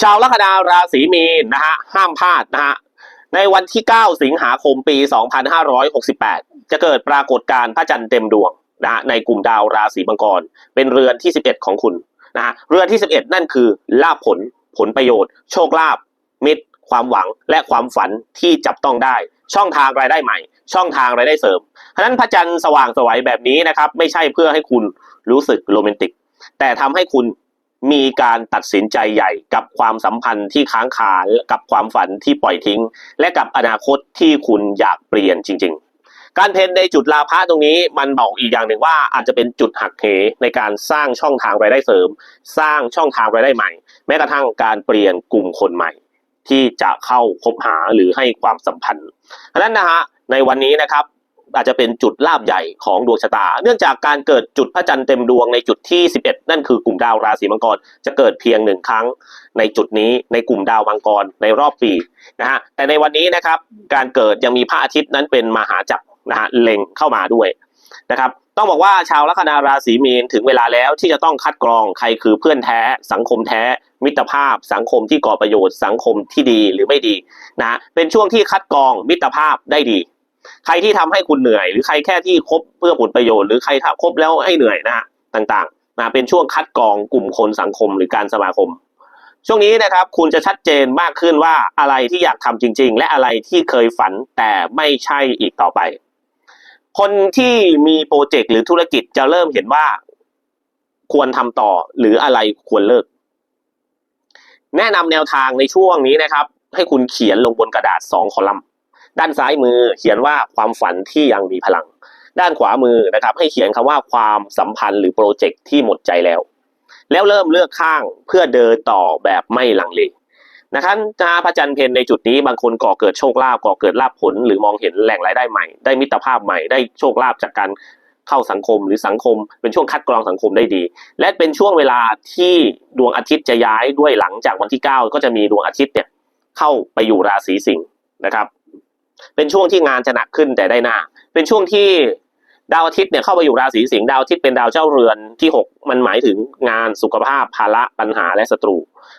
ชาวลัคนาราศีมีนนะฮะห้ามพลาดนะฮะในวันที่ 9 สิงหาคมปี 2568 จะเกิดปรากฏการณ์พระจันทร์เต็มดวงนะฮะในกลุ่มดาวราศีมังกร เป็นเรือนที่ 11 ของคุณนะฮะเรือนที่ 11 นั่นคือลาภผลผลประโยชน์ โชคลาภมิตร ความหวังและความฝันที่จับต้องได้ ช่องทางรายได้ใหม่ ช่องทางรายได้เสริมเพราะฉะนั้นพระจันทร์สว่างไสวัยแบบนี้นะครับไม่ใช่เพื่อให้คุณรู้สึกโรแมนติก แต่ทำให้คุณ มีการตัดสินใจใหญ่กับความสัมพันธ์ที่ค้างคากับความฝันที่ปล่อยทิ้ง และกับอนาคตที่คุณอยากเปลี่ยนจริง ๆ การเพนในจุดลาภะตรงนี้มันบอกอีกอย่างหนึ่งว่าอาจจะเป็นจุดหักเหในการสร้างช่องทางรายได้เสริม สร้างช่องทางรายได้ใหม่ แม้กระทั่งการเปลี่ยนกลุ่มคนใหม่ ที่จะเข้าคบหาหรือให้ความสัมพันธ์เพราะฉะนั้นนะฮะในวันนี้นะครับ อาจจะเป็นจุดลาบใหญ่ของดวงชะตา เนื่องจากการเกิดจุดพระจันทร์เต็มดวงในจุดที่ 11 นั่นคือกลุ่มดาวราศีมังกร จะเกิดเพียงหนึ่งครั้งในจุดนี้ในกลุ่มดาวมังกรในรอบปีนะฮะแต่ในวันนี้นะครับการเกิดยังมีพระอาทิตย์นั้นเป็นมหาจักรนะฮะเล็งเข้ามาด้วยนะครับต้องบอกว่าชาวลัคนาราศีมีนถึงเวลาแล้วที่จะต้องคัดกรองใครคือเพื่อนแท้ สังคมแท้ มิตรภาพ สังคมที่ก่อประโยชน์ สังคมที่ดีหรือไม่ดีนะฮะเป็นช่วงที่คัดกรองมิตรภาพได้ดี ใครที่ทำให้คุณเหนื่อย หรือใครแค่ที่คบเพื่อผลประโยชน์หรือใครคบแล้วให้เหนื่อยนะฮะต่างๆนะเป็นช่วงคัดกรองกลุ่มคนสังคมหรือการสมาคม ช่วงนี้นะครับ คุณจะชัดเจนมากขึ้นว่าอะไรที่อยากทำจริง ๆ และอะไรที่เคยฝันแต่ไม่ใช่อีกต่อไป คนที่มีโปรเจกต์หรือธุรกิจจะเริ่มเห็นว่า ควรทำต่อหรืออะไรควรเลิก แนะนำแนวทางในช่วงนี้นะครับ ให้คุณเขียนลงบนกระดาษสองคอลัมน์ ด้านซ้ายมือเขียนว่าความฝันที่ยังมีพลัง ด้านขวามือนะครับ ให้เขียนคำว่าความสัมพันธ์หรือโปรเจกต์ที่หมดใจแล้ว แล้วเริ่มเลือกข้างเพื่อเดินต่อแบบไม่ลังเลนะครับนาพระจันทร์เพนในจุดนี้บางคนก่อเกิดโชคลาภก่อเกิดลาภผล หรือมองเห็นแหล่งรายได้ใหม่ ได้มิตรภาพใหม่ได้โชคลาภจากการเข้าสังคมหรือสังคม เป็นช่วงคัดกรองสังคมได้ดี และเป็นช่วงเวลาที่ดวงอาทิตย์จะย้ายด้วยหลังจากวันที่ 9 ก็จะมีดวงอาทิตย์เนี่ยเข้าไปอยู่ราศีสิงห์นะครับ เป็นช่วงที่งานจะหนักขึ้นแต่ได้หน้า เป็นช่วงที่ดาวอาทิตย์เนี่ยเข้าไปอยู่ราศีสิงห์ดาวอาทิตย์เป็นดาวเจ้าเรือนที่ 6 มันหมายถึงงานสุขภาพภาระปัญหาและศัตรู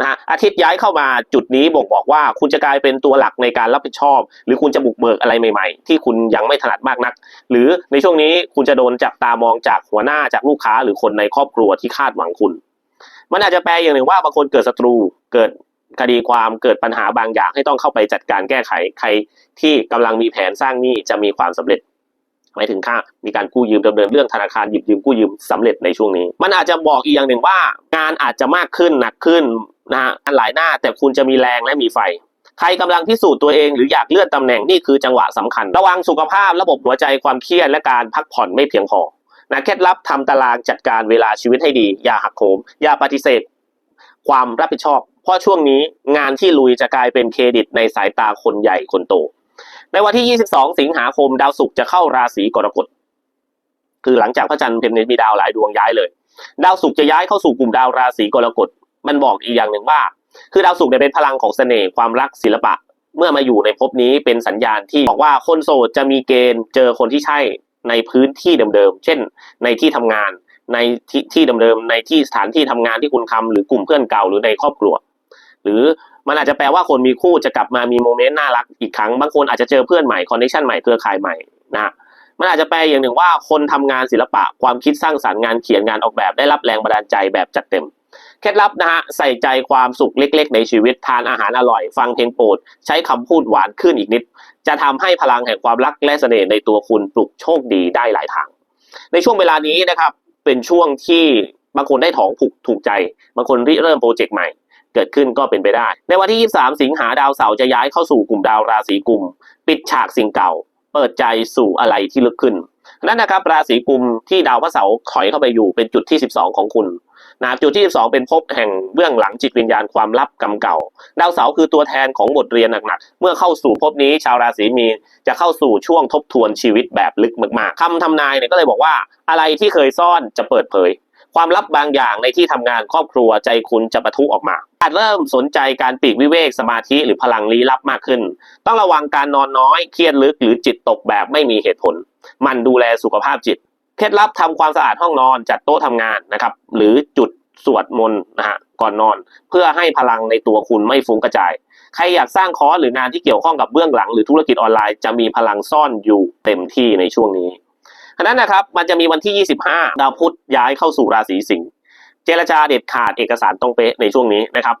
นะฮะอาทิตย์ย้ายเข้ามาจุดนี้บ่งบอกว่า คุณจะกลายเป็นตัวหลักในการรับผิดชอบ หรือคุณจะบุกเบิกอะไรใหม่ ๆ ที่คุณยังไม่ถนัดมากนัก หรือในช่วงนี้คุณจะโดนจับตามองจากหัวหน้าจากลูกค้า หรือคนในครอบครัวที่คาดหวังคุณ มันอาจจะแปลอย่างหนึ่งว่าบางคนเกิดศัตรูเกิด คดีความเกิดปัญหาบางอย่างให้ต้องเข้าไปจัดการแก้ไขใครที่กำลังมีแผนสร้างหนี้จะมีความสำเร็จหมายถึงค่ามีการกู้ยืมดำเนินเรื่องธนาคารหยิบยืมกู้ยืมสำเร็จในช่วงนี้ มันอาจจะบอกอีกอย่างหนึ่งว่า งานอาจจะมากขึ้นหนักขึ้นนะฮะหลายหน้าแต่คุณจะมีแรงและมีไฟ ใครกำลังพิสูจน์ตัวเองหรืออยากเลื่อนตำแหน่งนี่คือจังหวะสำคัญ ระวังสุขภาพระบบหัวใจความเครียดและการพักผ่อนไม่เพียงพอนะเคล็ดลับทำตารางจัดการเวลาชีวิตให้ดี อย่าหักโหมอย่าปฏิเสธ ความรับผิดชอบ เพราะช่วงนี้งานที่ลุยจะกลายเป็นเครดิตในสายตาคนใหญ่คนโต ในวันที่ 22 สิงหาคมดาวศุกร์จะเข้าราศีกรกฎคือหลังจากพระจันทร์เป็นมีดาวหลายดวงย้ายเลย ดาวศุกร์จะย้ายเข้าสู่กลุ่มดาวราศีกรกฎมันบอกอีกอย่างหนึ่งว่า คือดาวศุกร์เนี่ยเป็นพลังของเสน่ห์ความรักศิลปะ เมื่อมาอยู่ในภพนี้เป็นสัญญาณที่บอกว่าคนโสดจะมีเกณฑ์เจอคนที่ใช่ในพื้นที่เดิมๆ เช่น ในที่ทำงาน ในที่ที่เดิมๆในที่สถานที่ทำงานที่คุณทำหรือกลุ่มเพื่อนเก่าหรือในครอบครัว หรือมันอาจจะแปลว่าคนมีคู่จะกลับมามีโมเมนต์น่ารักอีกครั้งบางคนอาจจะเจอเพื่อนใหม่คอนเนคชั่นใหม่เครือข่ายใหม่นะมันอาจจะแปลอย่างหนึ่งว่าคนทำงานศิลปะความคิดสร้างสรรค์งานเขียนงานออกแบบได้รับแรงบันดาลใจแบบจัดเต็มเคล็ดลับนะฮะใส่ใจความสุขเล็ก ๆ ในชีวิตทานอาหารอร่อย ฟังเพลงโปรด ใช้คำพูดหวานขึ้นอีกนิด จะทำให้พลังแห่งความรักและเสน่ห์ในตัวคุณปลุกโชคดีได้หลายทาง ในช่วงเวลานี้นะครับ เป็นช่วงที่บางคนได้ถองผูกถูกใจ บางคนริเริ่มโปรเจกต์ใหม่ เกิดขึ้นก็เป็นไปได้ ในวันที่ 23 สิงหาดาวเสาร์จะย้ายเข้าสู่กลุ่มดาวราศีกุมปิดฉากสิ่งเก่า เปิดใจสู่อะไรที่ลึกขึ้น นั่นนะครับราศีกุมที่ดาวพระเสาร์ถอยเข้าไปอยู่เป็นจุดที่ 12 ของคุณนะจุดที่ 12 เป็นภพแห่งเบื้องหลังจิตวิญญาณความลับกรรมเก่า ดาวเสาร์คือตัวแทนของบทเรียนหนักๆ เมื่อเข้าสู่ภพนี้ชาวราศีมีนจะเข้าสู่ช่วงทบทวนชีวิตแบบลึกมากๆคำทำนายเนี่ยก็เลยบอกว่าอะไรที่เคยซ่อนจะเปิดเผย ความลับบางอย่างในที่ทำงานครอบครัวใจคุณจะปะทุออกมา อาจเริ่มสนใจการปีกวิเวกสมาธิหรือพลังลี้ลับมากขึ้น ต้องระวังการนอนน้อย เครียดลึกหรือจิตตกแบบไม่มีเหตุผล มันดูแลสุขภาพจิต เคล็ดลับทำความสะอาดห้องนอนจัดโต๊ะทำงานนะครับ หรือจุดสวดมนต์นะฮะก่อนนอน เพื่อให้พลังในตัวคุณไม่ฟุ้งกระจาย ใครอยากสร้างคอร์สหรืองานที่เกี่ยวข้องกับเบื้องหลังหรือธุรกิจออนไลน์จะมีพลังซ่อนอยู่เต็มที่ในช่วงนี้ ฉะนั้นนะครับมันจะมีวันที่ 25 ดาวพุธย้ายเข้าสู่ราศีสิงห์เจรจาเด็ดขาดเอกสารตรงเป๊ะในช่วงนี้นะครับ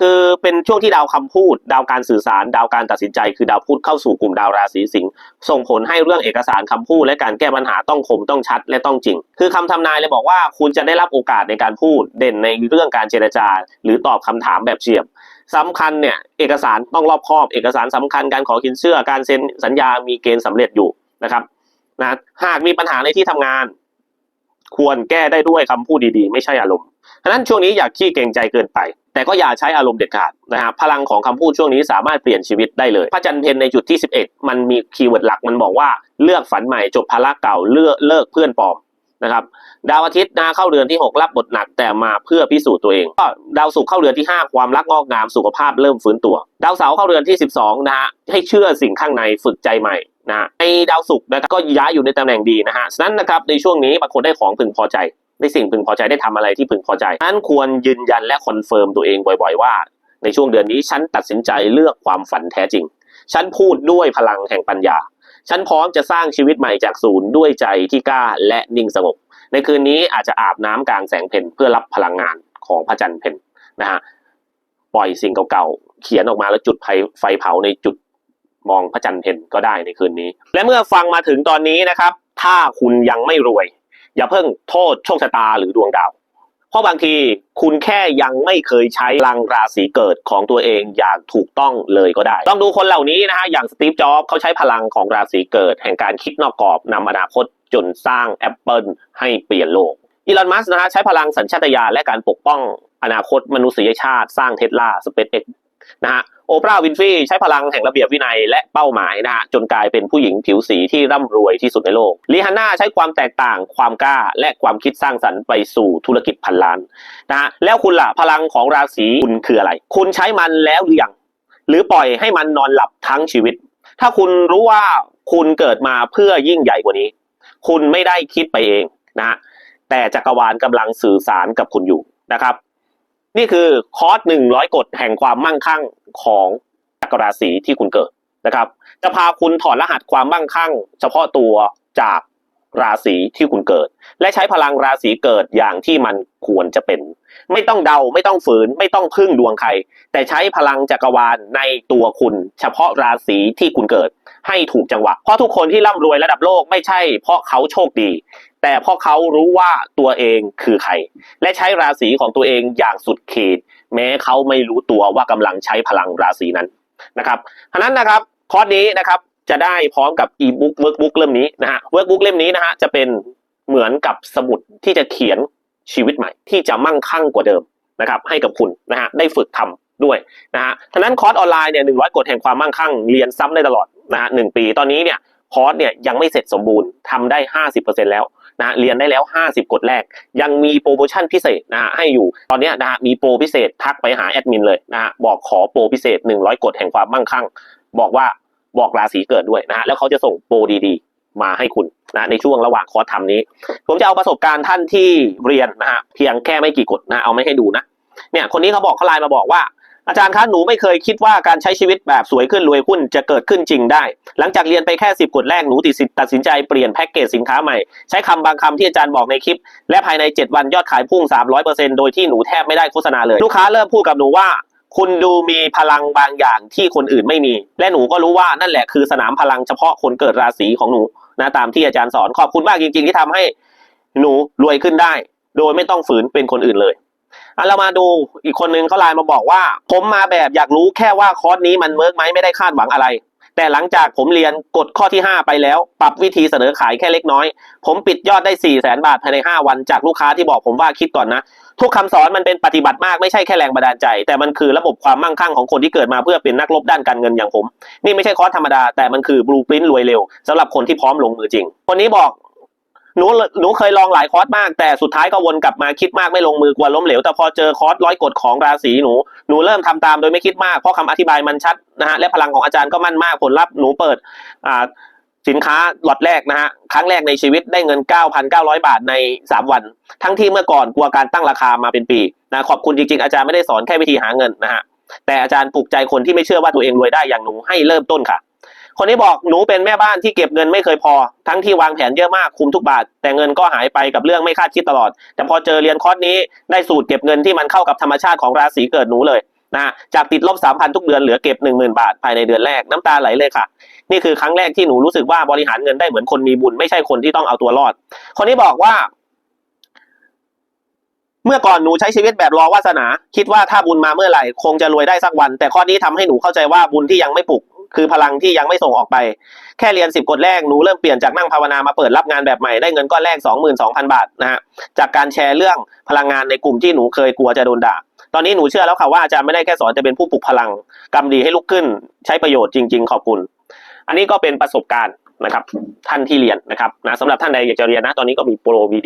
คือเป็นช่วงที่ดาวคำพูด ดาวการสื่อสาร ดาวการตัดสินใจคือดาวพุธเข้าสู่กลุ่มดาวราศีสิงห์ส่งผลให้เรื่องเอกสารคำพูดและการแก้ปัญหาต้องคมต้องชัดและต้องจริง คือคำทำนายเลยบอกว่าคุณจะได้รับโอกาสในการพูดเด่นในเรื่องการเจรจา หรือตอบคำถามแบบเฉียบสำคัญเนี่ยเอกสารต้องรอบคอบ เอกสารสำคัญการขอสินเชื่อการเซ็นสัญญามีเกณฑ์สำเร็จอยู่นะครับ นะหากมีปัญหาในที่ทำงาน ควรแก้ได้ด้วยคำพูดดีๆ ไม่ใช่อารมณ์ฉะนั้นช่วงนี้อย่าขี้เกรงใจเกินไป แต่ก็อย่าใช้อารมณ์เด็ดขาดนะฮะพลังของคำพูดช่วงนี้สามารถเปลี่ยนชีวิตได้เลยพระจันทร์เพนในจุดที่ 11 มันมีคีย์เวิร์ดหลักมันบอกว่าเลือกฝันใหม่จบภาระเก่าเลือกเลิกเพื่อนปลอม นะครับดาวอาทิตย์นะเข้าเรือนที่ 6 รับบทหนักแต่มาเพื่อพิสูจน์ตัวเองก็ดาวศุกร์เข้าเรือนที่ 5 ความรักงอกงามสุขภาพเริ่มฟื้นตัว ดาวเสาร์เข้าเรือนที่ 12นะฮะให้เชื่อสิ่งข้างในฝึกใจใหม่นะในดาวศุกร์นะครับก็ย้ายอยู่ในตำแหน่งดีนะฮะฉะนั้นนะครับในช่วงนี้บางคนได้ของพึงพอใจได้สิ่งพึงพอใจได้ทำอะไรที่พึงพอใจนั้นควรยืนยันและคอนเฟิร์มตัวเองบ่อย ๆ ว่า ในช่วงเดือนนี้ฉันตัดสินใจเลือกความฝันแท้จริง ฉันพูดด้วยพลังแห่งปัญญา ฉันพร้อมจะสร้างชีวิตใหม่จากศูนย์ด้วยใจที่กล้าและนิ่งสงบ ในคืนนี้อาจจะอาบน้ำกลางแสงเพนเพื่อรับพลังงานของพระจันทร์เพนนะฮะปล่อยสิ่งเก่าๆเขียนออกมาแล้วจุดไฟไฟเผาในจุดมองพระจันทร์เพนก็ได้ในคืนนี้ และเมื่อฟังมาถึงตอนนี้นะครับ ถ้าคุณยังไม่รวย อย่าเพิ่งโทษโชคชะตาหรือดวงดาว เพราะบางทีคุณแค่ยังไม่เคยใช้พลังราศีเกิดของตัวเองอย่างถูกต้องเลยก็ได้ ต้องดูคนเหล่านี้นะฮะอย่างสตีฟจ็อบเขาใช้พลังของราศีเกิด แห่งการคิดนอกกรอบนำอนาคตจนสร้าง Apple ให้เปลี่ยนโลกอีลอนมัสนะฮะใช้พลังสัญชาตญาณและการปกป้องอนาคตมนุษยชาติสร้างเทสลาสเปซเอ็ก นะฮะโอปราห์วินฟรีใช้พลังแห่งระเบียบวินัยและเป้าหมายนะฮะจนกลายเป็นผู้หญิงผิวสีที่ร่ำรวยที่สุดในโลกลีฮาน่าใช้ความแตกต่างความกล้า และความคิดสร้างสรรค์ไปสู่ธุรกิจพันล้านนะฮะแล้วคุณล่ะพลังของราศีคุณคืออะไร คุณใช้มันแล้วหรือยังหรือปล่อยให้มันนอนหลับทั้งชีวิต ถ้าคุณรู้ว่าคุณเกิดมาเพื่อยิ่งใหญ่กว่านี้ คุณไม่ได้คิดไปเองนะฮะแต่จักรวาลกำลังสื่อสารกับคุณอยู่นะครับ นี่คือคอร์สหนึ่งร้อยกฎแห่งความมั่งคั่งของจักรราศีที่คุณเกิดนะครับ จะพาคุณถอดรหัสความมั่งคั่ง เฉพาะตัวจาก ราศีที่คุณเกิด และใช้พลังราศีเกิดอย่างที่มันควรจะเป็น ไม่ต้องเดาไม่ต้องฝืน ไม่ต้องพึ่งดวงใคร แต่ใช้พลังจักรวาลในตัวคุณ เฉพาะราศีที่คุณเกิด ให้ถูกจังหวะเพราะทุกคนที่ร่ำรวยระดับโลกไม่ใช่ เพราะเขาโชคดี แต่เพราะเขารู้ว่าตัวเองคือใคร และใช้ราศีของตัวเองอย่างสุดขีด แม้เขาไม่รู้ตัวว่ากำลังใช้พลังราศีนั้นนะครับฉะนั้นนะครับคอร์สนี้นะครับ จะได้พร้อมกับอีบุ๊กเวิร์กบุ๊กเล่มนี้นะฮะเวิร์กบุ๊กเล่มนี้นะฮะจะเป็นเหมือนกับสมุดที่จะเขียนชีวิตใหม่ ที่จะมั่งคั่งกว่าเดิมนะครับให้กับคุณนะฮะได้ฝึกทำด้วยนะฮะฉะนั้นคอร์สออนไลน์เนี่ยหนึ่งร้อยกฎแห่งความมั่งคั่งเรียนซ้ำได้ตลอดนะฮะหนึ่งปีตอนนี้เนี่ยคอร์สเนี่ยยังไม่เสร็จสมบูรณ์ทำได้ห้าสิบเปอร์เซ็นแล้วนะเรียนได้แล้ว 50 กฎแรก ยังมีโปรโมชั่นพิเศษนะฮะให้อยู่ตอนนี้นะฮะมีโปรพิเศษทักไปหาแอดมินเลยนะฮะบอกขอโปรพิเศษ 100 กฎแห่งความมั่งคั่ง บอกว่า บอกราศีเกิดด้วยนะฮะแล้วเขาจะส่งโปรดีๆ มาให้คุณนะในช่วงระหว่างคอร์สทำนี้ ผมจะเอาประสบการณ์ท่านที่เรียนนะฮะเพียงแค่ไม่กี่กฎนะเอาไม่ให้ดูนะเนี่ยคนนี้เขาบอกเขาไลน์มาบอกว่าอาจารย์คะหนูไม่เคยคิดว่าการใช้ชีวิตแบบสวยขึ้นรวยขึ้นจะเกิดขึ้นจริงได้ หลังจากเรียนไปแค่ 10กฎแรกหนูติดสิตัดสินใจเปลี่ยนแพ็กเกจสินค้าใหม่ ใช้คำบางคำที่อาจารย์บอกในคลิป และภายใน 7 วันยอดขายพุ่ง 300%โดยที่หนูแทบไม่ได้โฆษณาเลย ลูกค้าเริ่มพูดกับหนูว่า คุณดูมีพลังบางอย่างที่คนอื่นไม่มี และหนูก็รู้ว่านั่นแหละคือสนามพลังเฉพาะคนเกิดราศีของหนูนะตามที่อาจารย์สอนขอบคุณมากจริง ๆ ที่ทำให้หนูรวยขึ้นได้ โดยไม่ต้องฝืนเป็นคนอื่นเลยอะเรามาดูอีกคนนึงเขาไลน์มาบอกว่า ผมมาแบบอยากรู้แค่ว่าคอร์สนี้มันเวิร์กไหมไม่ได้คาดหวังอะไร แต่หลังจากผมเรียนกฎข้อที่ 5 ไปแล้ว ปรับวิธีเสนอขายแค่เล็กน้อย ผมปิดยอดได้4 0 0แสนบาทภายใน 5 วันจากลูกค้าที่บอกผมว่าคิดก่อนนะ ทุกคำสอนมันเป็นปฏิบัติมากไม่ใช่แค่แรงบันดาลใจ แต่มันคือระบบความมั่งคั่งของคนที่เกิดมาเพื่อเป็นนักรบด้านการเงินอย่างผม นี่ไม่ใช่คอร์สธรรมดาแต่มันคือบลูปรินต์รวยเร็วสำหรับคนที่พร้อมลงมือจริง คนนี้บอกหนูหนูเคยลองหลายคอร์สมาก แต่สุดท้ายก็วนกลับมาคิดมากไม่ลงมือกลัวล้มเหลว แต่พอเจอคอร์สร้อยกฎของราศีหนูหนูเริ่มทำตามโดยไม่คิดมากเพราะคำอธิบายมันชัดนะฮะและพลังของอาจารย์ก็มั่นมากผลลัพธ์หนูเปิดอ่า สินค้าล็อตแรกนะฮะครั้งแรกในชีวิตได้เงิน 9,900 บาทใน 3 วัน ทั้งที่เมื่อก่อนกลัวการตั้งราคามาเป็นปีนะขอบคุณจริงๆ อาจารย์ไม่ได้สอนแค่วิธีหาเงินนะฮะแต่อาจารย์ปลุกใจคนที่ไม่เชื่อว่าตัวเองรวยได้อย่างหนูให้เริ่มต้นค่ะ คนนี้บอกหนูเป็นแม่บ้านที่เก็บเงินไม่เคยพอ ทั้งที่วางแผนเยอะมากคุมทุกบาท แต่เงินก็หายไปกับเรื่องไม่คาดคิดตลอด แต่พอเจอเรียนคอร์สนี้ได้สูตรเก็บเงินที่มันเข้ากับธรรมชาติของราศีเกิดหนูเลย นะจากติดลบสามพันทุกเดือนเหลือเก็บหนึ่งหมื่นบาทภายในเดือนแรกน้ำตาไหลเลยค่ะ นี่คือครั้งแรกที่หนูรู้สึกว่าบริหารเงินได้เหมือนคนมีบุญไม่ใช่คนที่ต้องเอาตัวรอด คนนี้บอกว่า เมื่อก่อนหนูใช้ชีวิตแบบรอวาสนา คิดว่าถ้าบุญมาเมื่อไหร่ คงจะรวยได้สักวัน แต่ข้อนี้ทำให้หนูเข้าใจว่าบุญที่ยังไม่ปลุกคือพลังที่ยังไม่ส่งออกไป แค่เรียนสิบกฎแรกหนูเริ่มเปลี่ยนจากนั่งภาวนามาเปิดรับงานแบบใหม่ได้เงินก้อนแรกสองหมื่นสองพันบาทนะฮะจากการแชร์เรื่องพลังงานในกลุ่มที่หนูเคยกลัวจะโดนด่า ตอนนี้หนูเชื่อแล้วค่ะว่าอาจารย์ไม่ได้แค่สอนจะเป็นผู้ปลุกพลังกำดีให้ลุกขึ้น ใช้ประโยชน์จริง ๆ ขอบคุณ อันนี้ก็เป็นประสบการณ์นะครับ ท่านที่เรียนนะครับนะสำหรับท่านใดอยากจะเรียนนะ ตอนนี้ก็มีโปรดี